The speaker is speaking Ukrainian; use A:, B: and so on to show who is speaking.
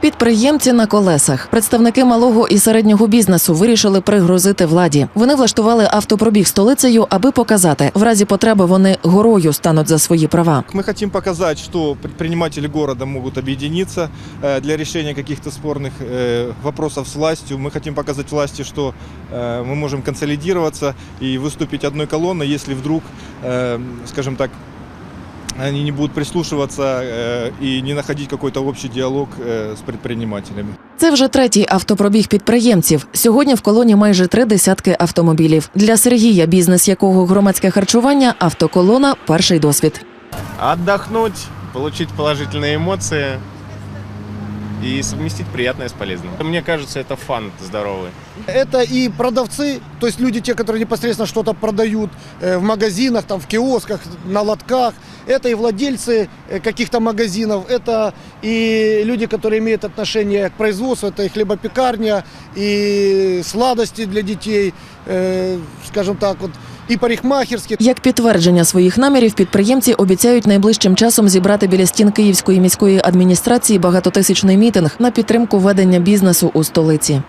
A: Підприємці на колесах, представники малого і середнього бізнесу вирішили пригрозити владі. Вони влаштували автопробіг столицею, аби показати, в разі потреби вони горою стануть за свої права.
B: Мы хотим показать, что предприниматели города могут объединиться э, для решения каких-то спорных э, вопросов с властью. Мы хотим показать власти, что э, мы можем консолидироваться и выступить одной колонной, если вдруг, э, скажем так, они не будут прислушиваться э, и не находить какой-то общий диалог э, с предпринимателями.
A: Це вже третій автопробіг підприємців. Сьогодні в колоні майже три десятки автомобілів. Для Сергія, бізнес якого громадське харчування, автоколона перший досвід.
C: отдохнуть, получить положительные эмоции и совместить приятное с полезным. Мне кажется, это фан здоровый.
D: Это и продавцы, то есть люди, те, которые непосредственно что-то продают э, в магазинах, там, в киосках, на лотках. Это и владельцы э, каких-то магазинов, это и люди, которые имеют отношение к производству, это и хлебопекарня, и сладости для детей, э, скажем так, вот, и парикмахерские.
A: Як підтвердження своїх намірів, підприємці обіцяють найближчим часом зібрати біля стін Київської міської адміністрації багатотисячний мітинг на підтримку ведення бізнесу у столиці.